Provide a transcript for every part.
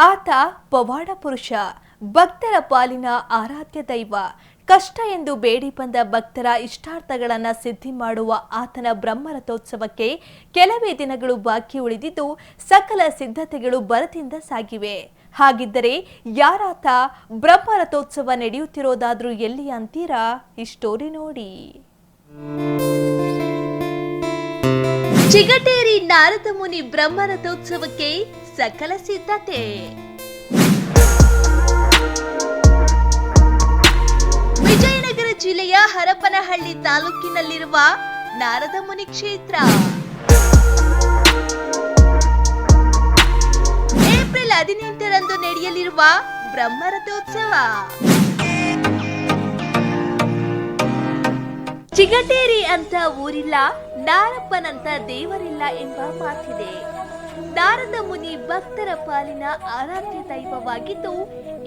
ಆತ ಪವಾಡ ಪುರುಷ, ಭಕ್ತರ ಪಾಲಿನ ಆರಾಧ್ಯ ದೈವ. ಕಷ್ಟ ಎಂದು ಬೇಡಿ ಬಂದ ಭಕ್ತರ ಇಷ್ಟಾರ್ಥಗಳನ್ನು ಸಿದ್ಧಿ ಮಾಡುವ ಆತನ ಬ್ರಹ್ಮರಥೋತ್ಸವಕ್ಕೆ ಕೆಲವೇ ದಿನಗಳು ಬಾಕಿ ಉಳಿದಿದ್ದು ಸಕಲ ಸಿದ್ಧತೆಗಳು ಬರದಿಂದ ಸಾಗಿವೆ. ಹಾಗಿದ್ದರೆ ಯಾರಾತ ಬ್ರಹ್ಮರಥೋತ್ಸವ ನಡೆಯುತ್ತಿರೋದಾದ್ರೂ ಎಲ್ಲಿ ಅಂತೀರಾ? ಈ ಸ್ಟೋರಿ ನೋಡಿ. ಚಿಗಟೇರಿ ನಾರದ ಮುನಿ ಬ್ರಹ್ಮರಥೋತ್ಸವಕ್ಕೆ ಸಕಲ ಸಿದ್ಧತೆ. ವಿಜಯನಗರ ಜಿಲ್ಲೆಯ ಹರಪನಹಳ್ಳಿ ತಾಲೂಕಿನಲ್ಲಿರುವ ನಾರದ ಮುನಿ ಕ್ಷೇತ್ರ. ಏಪ್ರಿಲ್ ಹದಿನೆಂಟರಂದು ನಡೆಯಲಿರುವ ಬ್ರಹ್ಮರಥೋತ್ಸವ. ಚಿಗಟೇರಿ ಅಂತ ಊರಿಲ್ಲ, ನಾರಪ್ಪನಂತ ದೇವರಿಲ್ಲ ಎಂಬ ಮಾತಿದೆ. ನಾರದ ಮುನಿ ಭಕ್ತರ ಪಾಲಿನ ಆರಾಧ್ಯ ದೈವವಾಗಿದ್ದು,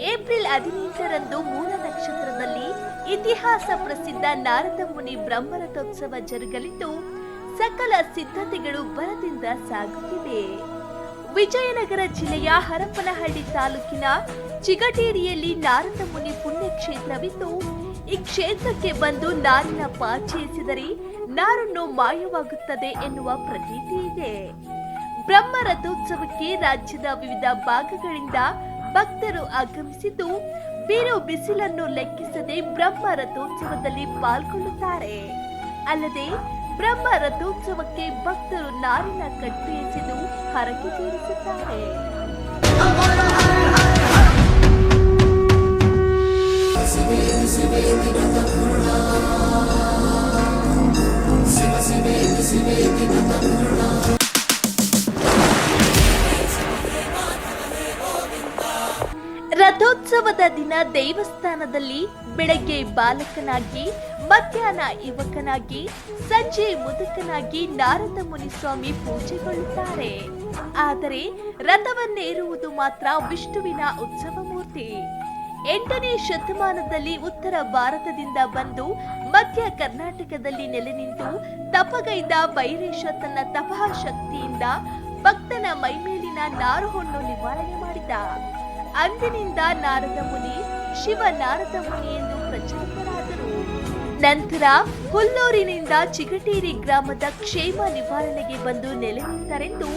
ಏಪ್ರಿಲ್ ಹದಿನೆಂಟರಂದು ಮೂಲ ನಕ್ಷತ್ರದಲ್ಲಿ ಇತಿಹಾಸ ಪ್ರಸಿದ್ಧ ನಾರದ ಮುನಿ ಬ್ರಹ್ಮರಥೋತ್ಸವ ಜರುಗಲಿದ್ದು, ಸಕಲ ಸಿದ್ಧತೆಗಳು ಬರದಿಂದ ಸಾಗುತ್ತಿವೆ. ವಿಜಯನಗರ ಜಿಲ್ಲೆಯ ಹರಪನಹಳ್ಳಿ ತಾಲೂಕಿನ ಚಿಗಟೇರಿಯಲ್ಲಿ ನಾರದ ಮುನಿ ಪುಣ್ಯಕ್ಷೇತ್ರವಿದ್ದು, ಈ ಕ್ಷೇತ್ರಕ್ಕೆ ಬಂದು ನಾರಿನ ಪಾಚಯಿಸಿದರೆ ನಾರನ್ನು ಮಾಯವಾಗುತ್ತದೆ ಎನ್ನುವ ಪ್ರತೀತಿ ಇದೆ. ಬ್ರಹ್ಮ ರಥೋತ್ಸವಕ್ಕೆ ರಾಜ್ಯದ ವಿವಿಧ ಭಾಗಗಳಿಂದ ಭಕ್ತರು ಆಗಮಿಸಿದ್ದು, ಬೀರು ಬಿಸಿಲನ್ನು ಲೆಕ್ಕಿಸದೆ ಬ್ರಹ್ಮ ರಥೋತ್ಸವದಲ್ಲಿ ಪಾಲ್ಗೊಳ್ಳುತ್ತಾರೆ. ಅಲ್ಲದೆ, ಬ್ರಹ್ಮ ರಥೋತ್ಸವಕ್ಕೆ ಭಕ್ತರು ನಾರಿನ ಕಟ್ಟು ಎಸೆದು ಹರಕೆ ತೀರಿಸುತ್ತಾರೆ. ರಥೋತ್ಸವದ ದಿನ ದೇವಸ್ಥಾನದಲ್ಲಿ ಬೆಳಗ್ಗೆ ಬಾಲಕನಾಗಿ, ಮಧ್ಯಾಹ್ನ ಯುವಕನಾಗಿ, ಸಂಜೆ ಮುದುಕನಾಗಿ ನಾರದ ಮುನಿ ಸ್ವಾಮಿ ಪೂಜೆಗೊಳ್ಳುತ್ತಾರೆ. ಆದರೆ ರಥವನ್ನೇರುವುದು ಮಾತ್ರ ವಿಷ್ಣುವಿನ ಉತ್ಸವ ಮೂರ್ತಿ ಎಂಟನೇ ಶತಮಾನದಲ್ಲಿ ಉತ್ತರ ಭಾರತದಿಂದ ಬಂದು ಮಧ್ಯ ಕರ್ನಾಟಕದಲ್ಲಿ ನೆಲೆ ನಿಂತು ತಪಗೈದ ಬೈರೇಶ ತನ್ನ ತಪಃ ಶಕ್ತಿಯಿಂದ ಭಕ್ತನ ಮೈಮೇಲಿನ ನಾರುಹೊಣ್ಣು ನಿವಾರಣೆ ಮಾಡಿದ. ಅಂದಿನಿಂದ ನಾರದ ಮುನಿ ಶಿವ ನಾರದ ಮುನಿ ಎಂದು ಪ್ರಚಲಿತರಾದರು. ನಂತರ ಹುಲ್ಲೂರಿನಿಂದ ಚಿಗಟೇರಿ ಗ್ರಾಮದ ಕ್ಷೇಮ ನಿವಾರಣೆಗೆ ಬಂದು ನೆಲೆ ನಿಂತರೆಂದು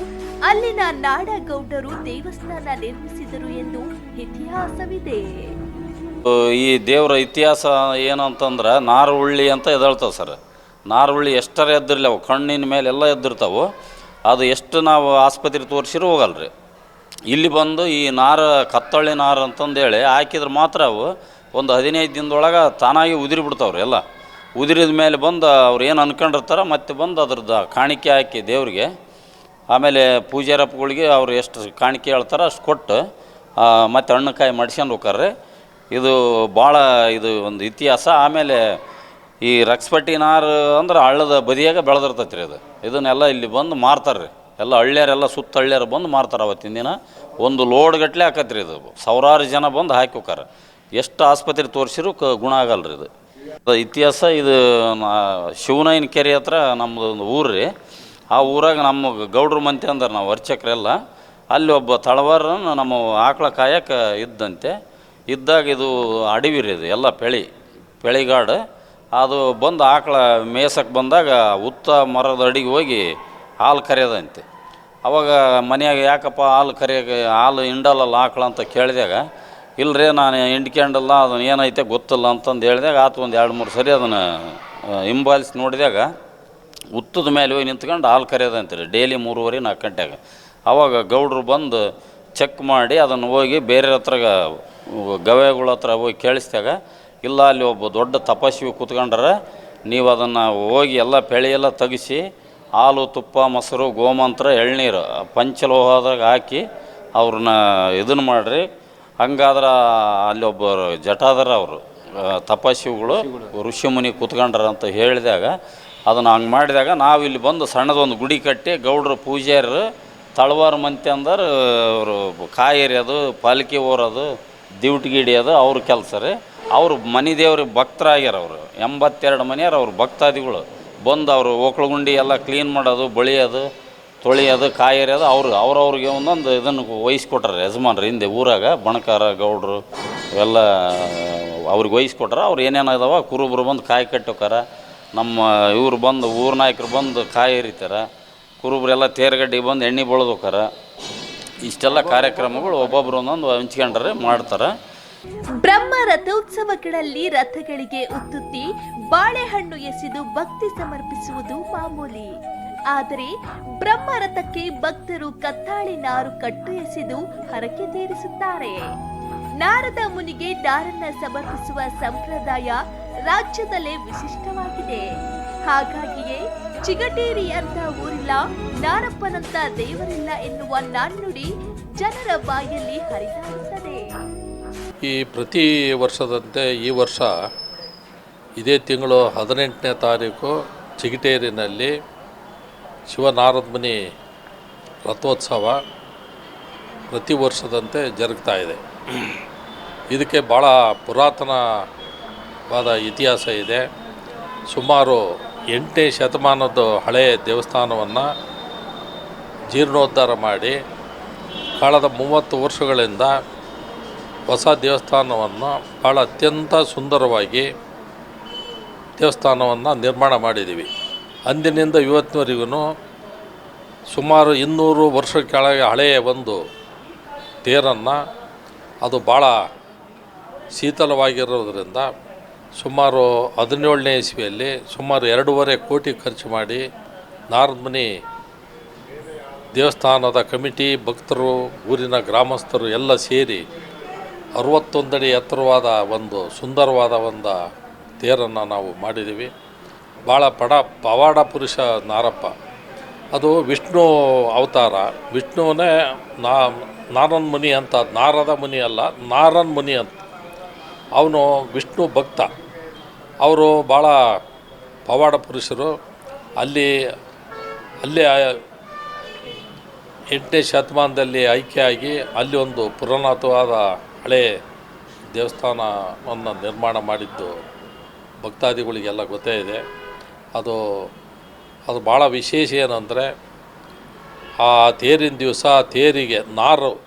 ಅಲ್ಲಿನ ನಾಡಗೌಡರು ದೇವಸ್ಥಾನ ನಿರ್ಮಿಸಿದರು ಎಂದು ಇತಿಹಾಸವಿದೆ. ಈ ದೇವರ ಇತಿಹಾಸ ಏನಂತಂದ್ರೆ ನಾರುಳ್ಳಿ ಅಂತ ಎದ್ದೇಳ್ತಾವೆ ಸರ್. ನಾರುಳ್ಳಿ ಎಷ್ಟರ ಎದ್ದಿರಲಿ ಅವು, ಕಣ್ಣಿನ ಮೇಲೆ ಎಲ್ಲ ಎದ್ದಿರ್ತಾವೆ. ಅದು ಎಷ್ಟು ನಾವು ಆಸ್ಪತ್ರೆ ತೋರಿಸಿರೂ ಹೋಗಲ್ರಿ. ಇಲ್ಲಿ ಬಂದು ಈ ನಾರು, ಕತ್ತಳ್ಳಿ ನಾರು ಅಂತಂದೇಳಿ ಹಾಕಿದ್ರೆ ಮಾತ್ರ ಅವು ಒಂದು ಹದಿನೈದು ದಿನದೊಳಗೆ ತಾನಾಗಿ ಉದುರಿ ಬಿಡ್ತಾವ್ರಿ ಎಲ್ಲ. ಉದುರಿದ ಮೇಲೆ ಬಂದು ಅವ್ರು ಏನು ಅಂದ್ಕೊಂಡಿರ್ತಾರ ಮತ್ತೆ ಬಂದು ಅದ್ರದ್ದು ಕಾಣಿಕೆ ಹಾಕಿ ದೇವ್ರಿಗೆ. ಆಮೇಲೆ ಪೂಜಾರಪ್ಪಗಳಿಗೆ ಅವ್ರು ಎಷ್ಟು ಕಾಣಿಕೆ ಹೇಳ್ತಾರೆ ಅಷ್ಟು ಕೊಟ್ಟು ಮತ್ತು ಹಣ್ಣುಕಾಯಿ ಮಡ್ಸ್ಕೊಂಡು ಹೋಗ್ರಿ ಇದು ಭಾಳ ಇದು ಒಂದು ಇತಿಹಾಸ. ಆಮೇಲೆ ಈ ರಕ್ಸ್ಪಟ್ಟಿ ನಾರು ಅಂದ್ರೆ ಹಳ್ಳದ ಬದಿಯಾಗ ಬೆಳೆದಿರ್ತೈತೆ ರೀ ಅದು. ಇದನ್ನೆಲ್ಲ ಇಲ್ಲಿ ಬಂದು ಮಾರ್ತಾರೆ ರೀ ಎಲ್ಲ ಹಳ್ಳಿಯರೆಲ್ಲ ಸುತ್ತ ಹಳ್ಳಿಯರು ಬಂದು ಮಾರ್ತಾರೆ ಅವತ್ತಿನ ದಿನ. ಒಂದು ಲೋಡ್ ಗಟ್ಟಲೆ ಹಾಕತ್ರಿ ಇದು. ಸಾವಿರಾರು ಜನ ಬಂದು ಹಾಕಿ ಎಷ್ಟು ಆಸ್ಪತ್ರೆ ತೋರಿಸಿರು ಕ ಗುಣ ಆಗಲ್ರಿ ಇದು. ಇತಿಹಾಸ ಇದು ಶಿವನಯ್ಯನ ಕೆರೆ ಹತ್ರ ನಮ್ಮದು ಒಂದು ಊರು ರೀ. ಆ ಊರಾಗ ನಮ್ಮ ಗೌಡ್ರ ಮಂತೆ ಅಂದ್ರೆ ನಾವು ಅರ್ಚಕರೆಲ್ಲ ಅಲ್ಲಿ ಒಬ್ಬ ತಳವಾರ ನಮ್ಮ ಆಕಳ ಕಾಯಕ್ಕೆ ಇದ್ದಂತೆ. ಇದ್ದಾಗ ಇದು ಅಡವಿ ರೀ ಇದು, ಎಲ್ಲ ಬೆಳಿ ಬೆಳಿಗಾಡು ಅದು ಬಂದು ಆಕಳ ಮೇಸಕ್ಕೆ ಬಂದಾಗ ಉತ್ತ ಮರದ ಅಡಿಗೆ ಹೋಗಿ ಹಾಲು ಕರೆಯೋದಂತೆ. ಅವಾಗ ಮನೆಯಾಗ ಯಾಕಪ್ಪ ಹಾಲು ಕರೆಯೋಕೆ ಹಾಲು ಹಿಂಡಲ್ಲ ಆಕಳ ಅಂತ ಕೇಳಿದಾಗ ಇಲ್ಲರೇ ನಾನು ಹಿಂಡ್ಕೊಂಡಲ್ಲ ಅದನ್ನು ಏನೈತೆ ಗೊತ್ತಿಲ್ಲ ಅಂತಂದು ಹೇಳಿದಾಗ, ಆತು ಒಂದು ಎರಡು ಮೂರು ಸರಿ ಅದನ್ನು ಹಿಂಬಾಲಿಸಿ ನೋಡಿದಾಗ, ಉತ್ತದ ಮೇಲೆ ಹೋಗಿ ನಿಂತ್ಕೊಂಡು ಹಾಲು ಕರೆಯೋದಂತೀರಿ ಡೈಲಿ ಮೂರುವರೆ, ನಾಲ್ಕು ಗಂಟೆಗೆ. ಅವಾಗ ಗೌಡ್ರು ಬಂದು ಚೆಕ್ ಮಾಡಿ ಅದನ್ನು ಹೋಗಿ ಬೇರೆ ಹತ್ರ ಗವೆಗಳ ಹತ್ರ ಹೋಗಿ ಕೇಳಿಸಿದಾಗ, ಇಲ್ಲ ಅಲ್ಲಿ ಒಬ್ಬ ದೊಡ್ಡ ತಪಸ್ವಿ ಕೂತ್ಕೊಂಡ್ರೆ, ನೀವು ಅದನ್ನು ಹೋಗಿ ಎಲ್ಲ ಪೆಳೆಯೆಲ್ಲ ತೆಗಿಸಿ ಹಾಲು, ತುಪ್ಪ, ಮೊಸರು, ಗೋಮಂತ್ರ, ಎಳ್ನೀರು ಪಂಚಲೋಹದಾಗ ಹಾಕಿ ಅವ್ರನ್ನ ಇದನ್ನು ಮಾಡಿರಿ. ಹಂಗಾದ್ರೆ ಅಲ್ಲಿ ಒಬ್ಬರು ಜಟಾದರ ಅವರು ತಪಸ್ವಿಗಳು ಋಷಿಮುನಿ ಕೂತ್ಕೊಂಡ್ರ ಅಂತ ಹೇಳಿದಾಗ ಅದನ್ನು ಹಂಗೆ ಮಾಡಿದಾಗ ನಾವು ಇಲ್ಲಿ ಬಂದು ಸಣ್ಣದೊಂದು ಗುಡಿ ಕಟ್ಟಿ ಗೌಡ್ರು ಪೂಜಾರರು ತಳವಾರ ಮಂತೆ ಅಂದ್ರೆ, ಅವರು ಕಾಯಿ ಪಾಲಿಕೆ ಓರೋದು ದಿವ್ಟಿಗೆ ಗಿಡಿಯೋದು ಅವ್ರ ಕೆಲಸ ರೀ. ಅವರು ಮನೆ ದೇವ್ರಿಗೆ ಭಕ್ತರಾಗ್ಯಾರ ಅವರು. ಎಂಬತ್ತೆರಡು ಮನೆಯವ್ರು ಅವ್ರ ಭಕ್ತಾದಿಗಳು. ಬಂದು ಅವರು ಓಕ್ಳಗುಂಡಿ ಎಲ್ಲ ಕ್ಲೀನ್ ಮಾಡೋದು, ಬಳಿಯೋದು, ತೊಳೆಯೋದು ಕಾಯರಿಯೋದು ಅವ್ರು ಅವ್ರವ್ರಿಗೆ ಒಂದೊಂದು ಇದನ್ನು ವಹಿಸ್ಕೊಟ್ರೆ ಯಜಮಾನ್ರು ಹಿಂದೆ ಊರಾಗ, ಬಣಕಾರ, ಗೌಡ್ರು ಇವೆಲ್ಲ ಅವ್ರಿಗೆ ವಹಿಸ್ಕೊಟ್ರೆ. ಅವ್ರು ಏನೇನು ಇದಾವೆ, ಕುರುಬರು ಬಂದು ಕಾಯಿ ಕಟ್ಟೋಕಾರ ನಮ್ಮ ಇವ್ರು ಬಂದು, ಊರ ನಾಯಕರು ಬಂದು ಕಾಯಿ ಎರಿತಾರೆ ಕುರುಬರೆಲ್ಲ ತೇರ್ಗಡ್ಡಿ ಬಂದು ಎಣ್ಣೆ ಬೆಳೆದೋಕಾರ ಇಷ್ಟೆಲ್ಲ ಕಾರ್ಯಕ್ರಮಗಳು ಒಬ್ಬೊಬ್ರು ಒಂದೊಂದು ಹಂಚ್ಕೊಂಡ್ರೆ ಮಾಡ್ತಾರೆ. ಬ್ರಹ್ಮ ರಥೋತ್ಸವಗಳಲ್ಲಿ ರಥಗಳಿಗೆ ಉತ್ತುತ್ತಿ ಬಾಳೆಹಣ್ಣು ಎಸೆದು ಭಕ್ತಿ ಸಮರ್ಪಿಸುವುದು ಮಾಮೂಲಿ. ಆದರೆ ಬ್ರಹ್ಮ ರಥಕ್ಕೆ ಭಕ್ತರು ಕತ್ತಾಳಿ ನಾರು ಕಟ್ಟು ಎಸೆದು ಹರಕೆ ತೀರಿಸುತ್ತಾರೆ. ನಾರದ ಮುನಿಗೆ ನಾರನ್ನ ಸಮರ್ಪಿಸುವ ಸಂಪ್ರದಾಯ ರಾಜ್ಯದಲ್ಲೇ ವಿಶಿಷ್ಟವಾಗಿದೆ. ಹಾಗಾಗಿಯೇ ಚಿಗಟೇರಿ ಅಂತ ಊರಿಲ್ಲ ನಾರಪ್ಪನಂತ ದೇವರಿಲ್ಲ ಎನ್ನುವ ನಾಣ್ಣುಡಿ ಜನರ ಬಾಯಲ್ಲಿ ಹರಿದಾಡುತ್ತದೆ. ಈ ಪ್ರತಿ ವರ್ಷದಂತೆ ಈ ವರ್ಷ ಇದೇ ತಿಂಗಳು ಹದಿನೆಂಟನೇ ತಾರೀಕು ಚಿಗಟೇರಿನಲ್ಲಿ ಶಿವನಾರದ್ಮುನಿ ರಥೋತ್ಸವ ಪ್ರತಿ ವರ್ಷದಂತೆ ಜರುಗ್ತಾ ಇದೆ. ಇದಕ್ಕೆ ಭಾಳ ಪುರಾತನವಾದ ಇತಿಹಾಸ ಇದೆ. ಸುಮಾರು ಎಂಟನೇ ಶತಮಾನದ ಹಳೆಯ ದೇವಸ್ಥಾನವನ್ನು ಜೀರ್ಣೋದ್ಧಾರ ಮಾಡಿ ಕಳೆದ ಮೂವತ್ತು ವರ್ಷಗಳಿಂದ ಹೊಸ ದೇವಸ್ಥಾನವನ್ನು ಭಾಳ ಅತ್ಯಂತ ಸುಂದರವಾಗಿ ದೇವಸ್ಥಾನವನ್ನು ನಿರ್ಮಾಣ ಮಾಡಿದ್ದೀವಿ. ಅಂದಿನಿಂದ ಇವತ್ತಿನವರೆಗೂ ಸುಮಾರು ಇನ್ನೂರು ವರ್ಷ ಕೆಳಗೆ ಹಳೆಯ ಒಂದು ತೇರನ್ನು ಅದು ಭಾಳ ಶೀತಲವಾಗಿರೋದರಿಂದ ಸುಮಾರು ಹದಿನೇಳನೇ ಇಸ್ವಿಯಲ್ಲಿ ಸುಮಾರು ಎರಡೂವರೆ ಕೋಟಿ ಖರ್ಚು ಮಾಡಿ ನಾರ್ಮನಿ ದೇವಸ್ಥಾನದ ಕಮಿಟಿ ಭಕ್ತರು, ಊರಿನ ಗ್ರಾಮಸ್ಥರು ಎಲ್ಲ ಸೇರಿ ಅರವತ್ತೊಂದಡಿ ಎತ್ತರವಾದ ಒಂದು ಸುಂದರವಾದ ಒಂದು ತೇರನ್ನು ನಾವು ಮಾಡಿದ್ದೀವಿ. ಭಾಳ ಪಡ ಪವಾಡ ಪುರುಷ ನಾರಪ್ಪ. ಅದು ವಿಷ್ಣು ಅವತಾರ. ವಿಷ್ಣುವೇ ನಾ ನಾರನ್ ಮುನಿ ಅಂತ, ನಾರದ ಮುನಿ ಅಲ್ಲ, ನಾರನ್ ಮುನಿ ಅಂತ. ಅವನು ವಿಷ್ಣು ಭಕ್ತ. ಅವರು ಭಾಳ ಪವಾಡ ಪುರುಷರು. ಅಲ್ಲಿ ಅಲ್ಲಿ ಎಂಟನೇ ಶತಮಾನದಲ್ಲಿ ಆಯ್ಕೆ ಆಗಿ ಅಲ್ಲಿ ಒಂದು ಪುರಾಣತ್ವವಾದ ಹಳೆ ದೇವಸ್ಥಾನವನ್ನು ನಿರ್ಮಾಣ ಮಾಡಿದ್ದು ಭಕ್ತಾದಿಗಳಿಗೆಲ್ಲ ಗೊತ್ತೇ ಇದೆ. ಅದು ಅದು ಭಾಳ ವಿಶೇಷ ಏನಂದರೆ, ಆ ತೇರಿನ ದಿವಸ ತೇರಿಗೆ ನಾರು,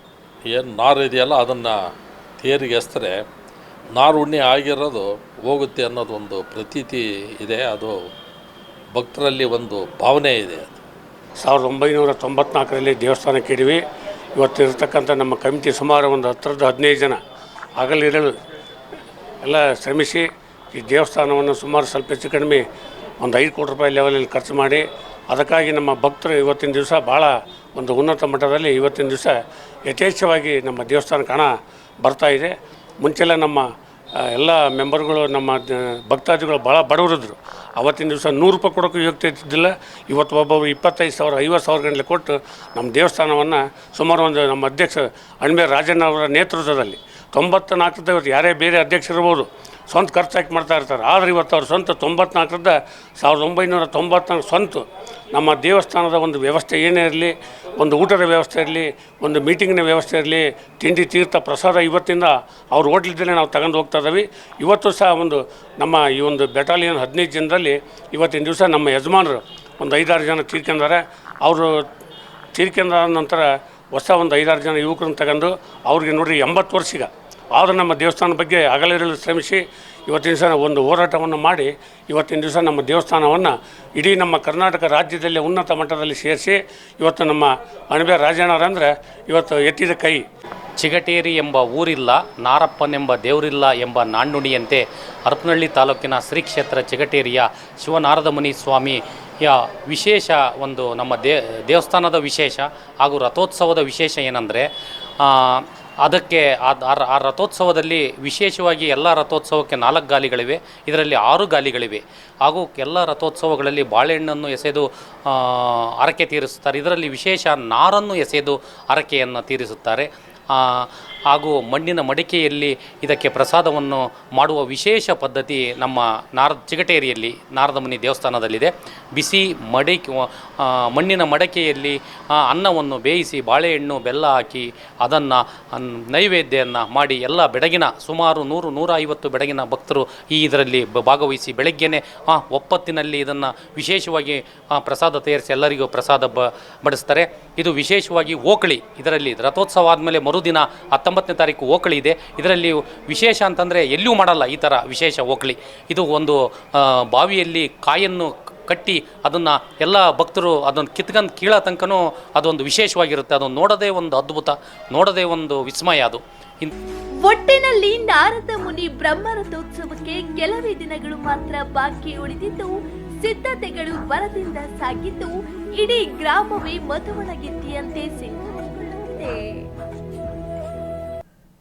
ಏನು ನಾರು ಇದೆಯಲ್ಲ ಅದನ್ನು ತೇರಿಗೆ ಎಸ್ತರೆ, ನಾರು ಉಣ್ಣೆ ಆಗಿರೋದು ಹೋಗುತ್ತೆ ಅನ್ನೋದು ಒಂದು ಪ್ರತೀತಿ ಇದೆ. ಅದು ಭಕ್ತರಲ್ಲಿ ಒಂದು ಭಾವನೆ ಇದೆ ಅದು. ಸಾವಿರದ ಒಂಬೈನೂರ ತೊಂಬತ್ನಾಲ್ಕರಲ್ಲಿ ದೇವಸ್ಥಾನಕ್ಕೆ ಇದ್ದೀವಿ ಇವತ್ತು ಇರತಕ್ಕಂಥ ನಮ್ಮ ಕಮಿಟಿ ಸುಮಾರು ಒಂದು ಹತ್ತರದ ಹದಿನೈದು ಜನ ಹಗಲಿರಲು ಎಲ್ಲ ಶ್ರಮಿಸಿ ಈ ದೇವಸ್ಥಾನವನ್ನು ಸುಮಾರು ಸ್ವಲ್ಪ ಹೆಚ್ಚು ಕಡಿಮೆ ಒಂದು ಐದು ಕೋಟಿ ರೂಪಾಯಿ ಲೆವೆಲಲ್ಲಿ ಖರ್ಚು ಮಾಡಿ, ಅದಕ್ಕಾಗಿ ನಮ್ಮ ಭಕ್ತರು ಇವತ್ತಿನ ದಿವಸ ಭಾಳ ಒಂದು ಉನ್ನತ ಮಟ್ಟದಲ್ಲಿ ಇವತ್ತಿನ ದಿವಸ ಯಥೇಚ್ಛವಾಗಿ ನಮ್ಮ ದೇವಸ್ಥಾನಕ್ಕೆ ಹಣ ಬರ್ತಾ ಇದೆ. ಮುಂಚೆಲ್ಲ ನಮ್ಮ ಎಲ್ಲ ಮೆಂಬರ್ಗಳು ನಮ್ಮ ಭಕ್ತಾದಿಗಳು ಭಾಳ ಬಡವರಿದ್ರು. ಅವತ್ತಿನ ದಿವಸ ನೂರು ರೂಪಾಯಿ ಕೊಡೋಕ್ಕೂ ಯೋಗ್ಯತೆ ಇದ್ದಿದ್ದಿಲ್ಲ. ಇವತ್ತು ಒಬ್ಬ ಇಪ್ಪತ್ತೈದು ಸಾವಿರ, ಐವತ್ತು ಸಾವಿರ ಗಂಟಲೆ ಕೊಟ್ಟು ನಮ್ಮ ದೇವಸ್ಥಾನವನ್ನು ಸುಮಾರು ಒಂದು ನಮ್ಮ ಅಧ್ಯಕ್ಷ ಅಣ್ಮೆ ರಾಜಣ್ಣ ಅವರ ನೇತೃತ್ವದಲ್ಲಿ ತೊಂಬತ್ತ ನಾಲ್ಕು ಇವತ್ತು ಯಾರೇ ಬೇರೆ ಅಧ್ಯಕ್ಷರಿರ್ಬೋದು ಸ್ವಂತ ಖರ್ಚು ಹಾಕಿ ಮಾಡ್ತಾ ಇರ್ತಾರೆ. ಆದರೆ ಇವತ್ತು ಅವ್ರ ಸ್ವಂತ ತೊಂಬತ್ನಾಲ್ಕರಿಂದ ಸಾವಿರದ ಒಂಬೈನೂರ ತೊಂಬತ್ನಾಲ್ಕು ಸ್ವಂತ. ನಮ್ಮ ದೇವಸ್ಥಾನದ ಒಂದು ವ್ಯವಸ್ಥೆ ಏನೇ ಇರಲಿ, ಒಂದು ಊಟದ ವ್ಯವಸ್ಥೆ ಇರಲಿ, ಒಂದು ಮೀಟಿಂಗಿನ ವ್ಯವಸ್ಥೆ ಇರಲಿ, ತಿಂಡಿ, ತೀರ್ಥ, ಪ್ರಸಾದ ಇವತ್ತಿಂದ ಅವ್ರ ಹೋಟ್ಲಿದ್ದಲೇ ನಾವು ತಗೊಂಡು ಹೋಗ್ತಾ ಇದ್ದೀವಿ ಇವತ್ತು ಸಹ ಒಂದು ನಮ್ಮ ಈ ಒಂದು ಬೆಟಾಲಿಯನ್ ಹದಿನೈದು ಜನರಲ್ಲಿ ಇವತ್ತಿನ ದಿವಸ ನಮ್ಮ ಯಜಮಾನರು ಒಂದು ಐದಾರು ಜನ ತೀರ್ಕೊಂಡಾರೆ. ಅವರು ತೀರ್ಕೊಂಡ ನಂತರ ಹೊಸ ಒಂದು ಐದಾರು ಜನ ಯುವಕರನ್ನ ತಗೊಂಡು ಅವ್ರಿಗೆ ನೋಡಿರಿ ಎಂಬತ್ತು ವರ್ಷೀಗ ಆದರೂ ನಮ್ಮ ದೇವಸ್ಥಾನ ಬಗ್ಗೆ ಹಗಲಿರಲು ಶ್ರಮಿಸಿ ಇವತ್ತಿನ ದಿವಸ ಒಂದು ಹೋರಾಟವನ್ನು ಮಾಡಿ ಇವತ್ತಿನ ದಿವಸ ನಮ್ಮ ದೇವಸ್ಥಾನವನ್ನು ಇಡೀ ನಮ್ಮ ಕರ್ನಾಟಕ ರಾಜ್ಯದಲ್ಲಿ ಉನ್ನತ ಮಟ್ಟದಲ್ಲಿ ಸೇರಿಸಿ ಇವತ್ತು ನಮ್ಮ ಅಣಬೆ ರಾಜಣ್ಣವರಂದರೆ ಇವತ್ತು ಎತ್ತಿದ ಕೈ. ಚಿಗಟೇರಿ ಎಂಬ ಊರಿಲ್ಲ ನಾರಪ್ಪನೆಂಬ ದೇವರಿಲ್ಲ ಎಂಬ ನಾಣ್ಣುಡಿಯಂತೆ ಹರಪನಹಳ್ಳಿ ತಾಲೂಕಿನ ಶ್ರೀ ಕ್ಷೇತ್ರ ಚಿಗಟೇರಿಯ ಶಿವನಾರದ ಮುನಿ ಸ್ವಾಮಿ ವಿಶೇಷ ಒಂದು ನಮ್ಮ ದೇವಸ್ಥಾನದ ವಿಶೇಷ ಹಾಗೂ ರಥೋತ್ಸವದ ವಿಶೇಷ ಏನಂದರೆ ಅದಕ್ಕೆ ಆ- ರಥೋತ್ಸವದಲ್ಲಿ ವಿಶೇಷವಾಗಿ ಎಲ್ಲ ರಥೋತ್ಸವಕ್ಕೆ ನಾಲ್ಕು ಗಾಲಿಗಳಿವೆ. ಇದರಲ್ಲಿ ಆರು ಗಾಲಿಗಳಿವೆ. ಹಾಗೂ ಎಲ್ಲ ರಥೋತ್ಸವಗಳಲ್ಲಿ ಬಾಳೆಹಣ್ಣನ್ನು ಎಸೆದು ಹರಕೆ ತೀರಿಸುತ್ತಾರೆ. ಇದರಲ್ಲಿ ವಿಶೇಷ ನಾರನ್ನು ಎಸೆದು ಹರಕೆಯನ್ನು ತೀರಿಸುತ್ತಾರೆ. ಹಾಗೂ ಮಣ್ಣಿನ ಮಡಿಕೆಯಲ್ಲಿ ಇದಕ್ಕೆ ಪ್ರಸಾದವನ್ನು ಮಾಡುವ ವಿಶೇಷ ಪದ್ಧತಿ ನಮ್ಮ ನಾರದ ಚಿಗಟೇರಿಯಲ್ಲಿ ನಾರದಮುನಿ ದೇವಸ್ಥಾನದಲ್ಲಿದೆ. ಬಿಸಿ ಮಡಿಕೆ ಮಣ್ಣಿನ ಮಡಕೆಯಲ್ಲಿ ಅನ್ನವನ್ನು ಬೇಯಿಸಿ ಬಾಳೆಹಣ್ಣು, ಬೆಲ್ಲ ಹಾಕಿ ಅದನ್ನು ನೈವೇದ್ಯವನ್ನು ಮಾಡಿ ಎಲ್ಲ ಬೆಡಗಿನ ಸುಮಾರು ನೂರು ನೂರ ಐವತ್ತು ಬೆಡಗಿನ ಭಕ್ತರು ಈ ಇದರಲ್ಲಿ ಭಾಗವಹಿಸಿ ಬೆಳಗ್ಗೆನೆ ಒಪ್ಪತ್ತಿನಲ್ಲಿ ಇದನ್ನು ವಿಶೇಷವಾಗಿ ಪ್ರಸಾದ ತಯಾರಿಸಿ ಎಲ್ಲರಿಗೂ ಪ್ರಸಾದ ಬ ಬಡಿಸ್ತಾರೆ. ಇದು ವಿಶೇಷವಾಗಿ ಓಕಳಿ. ಇದರಲ್ಲಿ ರಥೋತ್ಸವ ಆದಮೇಲೆ ಮರುದಿನ ಹತ್ತೊಂಬತ್ತನೇ ತಾರೀಕು ಓಕಳಿ ಇದೆ. ಇದರಲ್ಲಿ ವಿಶೇಷ ಅಂತಂದರೆ ಎಲ್ಲೂ ಮಾಡಲ್ಲ ಈ ಥರ ವಿಶೇಷ ಓಕಳಿ. ಇದು ಒಂದು ಬಾವಿಯಲ್ಲಿ ಕಾಯನ್ನು ಕಟ್ಟಿ ಅದನ್ನು ಎಲ್ಲ ಭಕ್ತರು ಅದನ್ನು ಕಿತ್ಕೊಂಡು ಕೀಳೋ ತನಕನೂ ಅದೊಂದು ವಿಶೇಷವಾಗಿರುತ್ತೆ. ಅದನ್ನು ನೋಡೋದೇ ಒಂದು ಅದ್ಭುತ, ನೋಡೋದೇ ಒಂದು ವಿಸ್ಮಯ ಅದು. ಒಟ್ಟಿನಲ್ಲಿ ನಾರದ ಮುನಿ ಬ್ರಹ್ಮರಥೋತ್ಸವಕ್ಕೆ ಕೆಲವೇ ದಿನಗಳು ಮಾತ್ರ ಬಾಕಿ ಉಳಿದಿದ್ದು, ಸಿದ್ಧತೆಗಳು ಬರದಿಂದ ಸಾಗಿದ್ದು, ಇಡೀ ಗ್ರಾಮವೇ ಮಧುವಣಗಿತ್ತಿಯಂತೆ ಸಿದ್ಧಗೊಳ್ಳುತ್ತಿದೆ